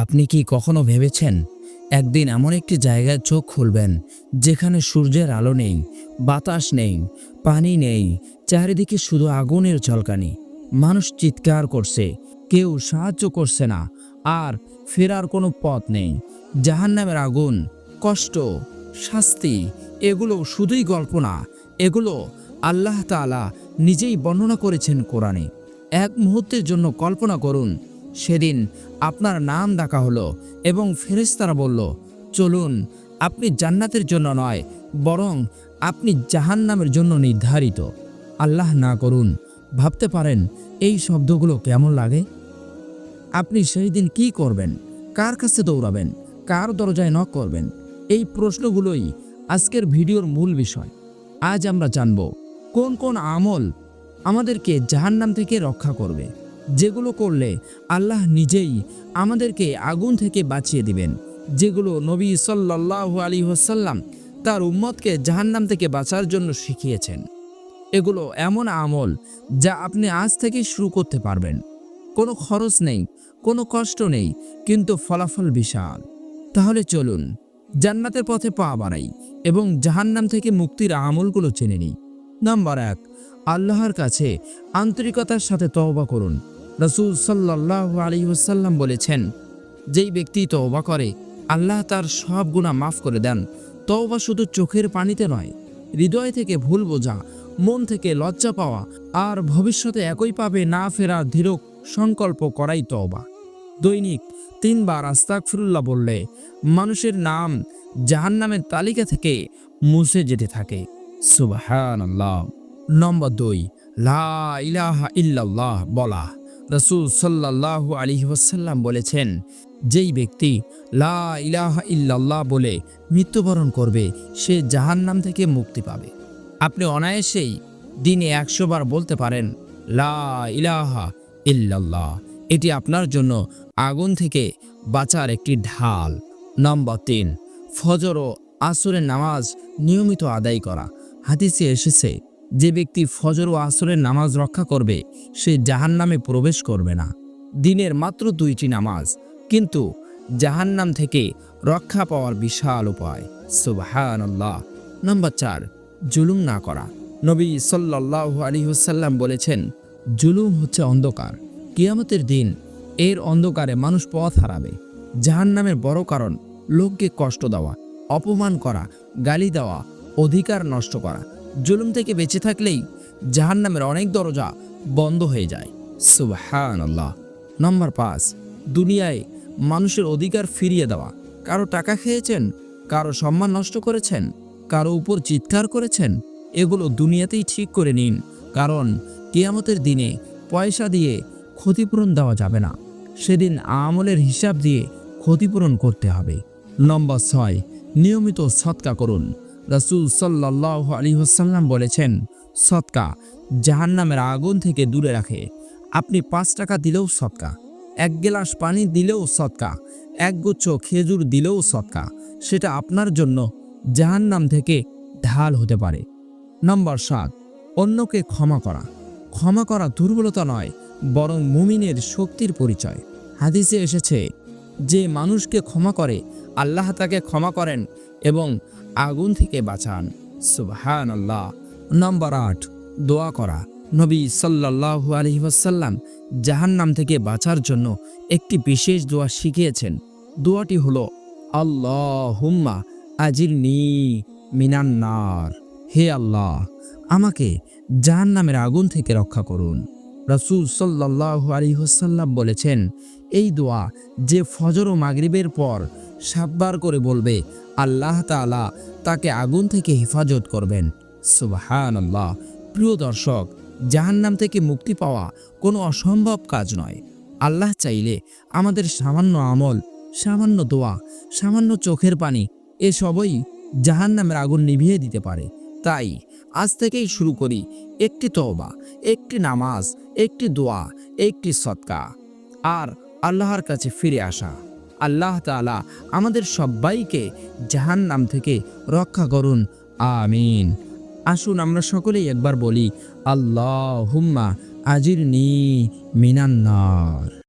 আপনি কি কখনো ভেবেছেন একদিন এমন একটি জায়গায় চোখ খুলবেন যেখানে সূর্যের আলো নেই, বাতাস নেই, পানি নেই, চারিদিকে শুধু আগুনের ঝলকানি? মানুষ চিৎকার করছে, কেউ সাহায্য করছে না, আর ফেরার কোনো পথ নেই। জাহান্নামের আগুন, কষ্ট, শাস্তি, এগুলো শুধুই গল্প না, এগুলো আল্লাহ তাআলা নিজেই বর্ণনা করেছেন কোরআনে। এক মুহূর্তের জন্য কল্পনা করুন সেদিন আপনার নাম ডাকা হলো এবং ফেরেশতারা বলল, চলুন, আপনি জান্নাতের জন্য নয়, বরং আপনি জাহান্নামের জন্য নির্ধারিত। আল্লাহ না করুন, ভাবতে পারেন এই শব্দগুলো কেমন লাগে? আপনি সেই দিন কী করবেন? কার কাছে দৌড়াবেন? কার দরজায় নক করবেন? এই প্রশ্নগুলোই আজকের ভিডিওর মূল বিষয়। আজ আমরা জানব, কোন কোন আমল আমাদেরকে জাহান্নাম থেকে রক্ষা করবে। যেগুলো করলে আল্লাহ নিজেই আমাদেরকে আগুন থেকে বাঁচিয়ে দিবেন। যেগুলো নবী সাল্লাহ আলী ওসাল্লাম তার উম্মতকে জাহান্নাম থেকে বাঁচার জন্য শিখিয়েছেন। এগুলো এমন আমল যা আপনি আজ থেকে শুরু করতে পারবেন। কোনো খরচ নেই, কোনো কষ্ট নেই, কিন্তু ফলাফল বিশাল। তাহলে চলুন, জান্নাতের পথে পা বাড়াই এবং জাহান্নাম থেকে মুক্তির আমলগুলো চেনে নিই। নাম্বার এক আল্লাহর কাছে আন্তরিকতার সাথে তওবা করুন। রসুল সাল্লাহ আলী ওসাল্লাম বলেছেন, যেই ব্যক্তি তওবা করে, আল্লাহ তার সব গুণা মাফ করে দেন। তওবা শুধু চোখের পানিতে নয়, হৃদয় থেকে ভুল বোঝা, মন থেকে লজ্জা পাওয়া, আর ভবিষ্যতে একই পাবে না ফেরার ধীরক সংকল্প করাই তওবা। দৈনিক তিনবার আস্তাক ফিরুল্লাহ বললে, মানুষের নাম জাহান্নামের তালিকা থেকে মুছে যেতে থাকে। সুবাহান নম্বর দুই, লা ইলাহা ইল্লাল্লাহ বলা। রসুল সাল্লাহ আলী ওয়াসাল্লাম বলেছেন, যেই ব্যক্তি লা ইলাহা ইল্লাল্লাহ বলে মৃত্যুবরণ করবে, সে জাহান্নাম থেকে মুক্তি পাবে। আপনি অনায়াসেই দিনে একশো বার বলতে পারেন, লা ইলাহা ইল্লাল্লাহ। এটি আপনার জন্য আগুন থেকে বাঁচার একটি ঢাল। নম্বর তিন, ফজর ও আসরের নামাজ নিয়মিত আদায় করা। হাদিসে এসেছে যে ব্যক্তি ফজর ও আসরের নামাজ রক্ষা করবে, সে জাহান্নামে প্রবেশ করবে না। দিনের মাত্র দুইটি নামাজ, কিন্তু জাহান্নাম থেকে রক্ষা পাওয়ার বিশাল উপায়। সুবাহান্লাহ নম্বর চার, জুলুম না করা। নবী সাল্লাহ আলী হুসাল্লাম বলেছেন, জুলুম হচ্ছে অন্ধকার। কিয়ামতের দিন এর অন্ধকারে মানুষ পথ হারাবে। জাহান্নামের বড় কারণ, লোককে কষ্ট দেওয়া, অপমান করা, গালি দেওয়া, অধিকার নষ্ট করা। জুলুম থেকে বেঁচে থাকলেই জাহান্নামের অনেক দরজা বন্ধ হয়ে যায়। সুবাহান আল্লাহ নম্বর পাঁচ, দুনিয়ায় মানুষের অধিকার ফিরিয়ে দেওয়া। কারও টাকা খেয়েছেন, কারও সম্মান নষ্ট করেছেন, কারও উপর চিৎকার করেছেন, এগুলো দুনিয়াতেই ঠিক করে নিন। কারণ কেয়ামতের দিনে পয়সা দিয়ে ক্ষতিপূরণ দেওয়া যাবে না। সেদিন আমলের হিসাব দিয়ে ক্ষতিপূরণ করতে হবে। নম্বর ছয়, নিয়মিত সৎকা করুন। রাসুল সাল্লাহ আলী হাসাল্লাম বলেছেন, সৎকা জাহান্নামের আগুন থেকে দূরে রাখে। আপনি পাঁচ টাকা দিলেও সৎকা, এক গ্লাস পানি দিলেও সৎকা, এক গুচ্ছ খেজুর দিলেও সৎকা, সেটা আপনার জন্য জাহান্নাম থেকে ঢাল হতে পারে। নম্বর সাত, অন্যকে ক্ষমা করা। ক্ষমা করা দুর্বলতা নয়, বরং মুমিনের শক্তির পরিচয়। হাদিসে এসেছে, যে মানুষকে ক্ষমা করে, আল্লাহ তাকে ক্ষমা করেন এবং আগুন থেকে বাঁচান। সুবহান আল্লাহ নম্বর আট, দোয়া করা। নবী সাল্লাহ আলহিহাসাল্লাম জাহান্নাম থেকে বাঁচার জন্য একটি বিশেষ দোয়া শিখিয়েছেন। দোয়াটি হলো আল্লাহ হুম্মা আজির নি মিনান্নার। হে আল্লাহ, আমাকে জাহান্নামের আগুন থেকে রক্ষা করুন। রাসুল সাল্লাহ আলিহাসাল্লাম বলেছেন, এই দোয়া যে ফজর ও মাগরিবের পর সাতবার করে বলবে, আল্লাহ তাআলা তাকে আগুন থেকে হেফাজত করবেন। সুবাহান আল্লাহ প্রিয় দর্শক, জাহান্নাম থেকে মুক্তি পাওয়া কোনো অসম্ভব কাজ নয়। আল্লাহ চাইলে আমাদের সামান্য আমল, সামান্য দোয়া, সামান্য চোখের পানি এসবই জাহান্নামের আগুন নিভিয়ে দিতে পারে। তাই আজ থেকেই শুরু করি একটি তওবা, একটি নামাজ, একটি দোয়া, একটি সৎকা আর আল্লাহর কাছে ফিরে আসা। আল্লাহ তাআলা আমাদের সবাইকে জাহান্নাম থেকে রক্ষা করুন। আমিন। আসুন আমরা সকলেই একবার বলি আল্লাহ হুম্মা আজির নি মিনান্নার।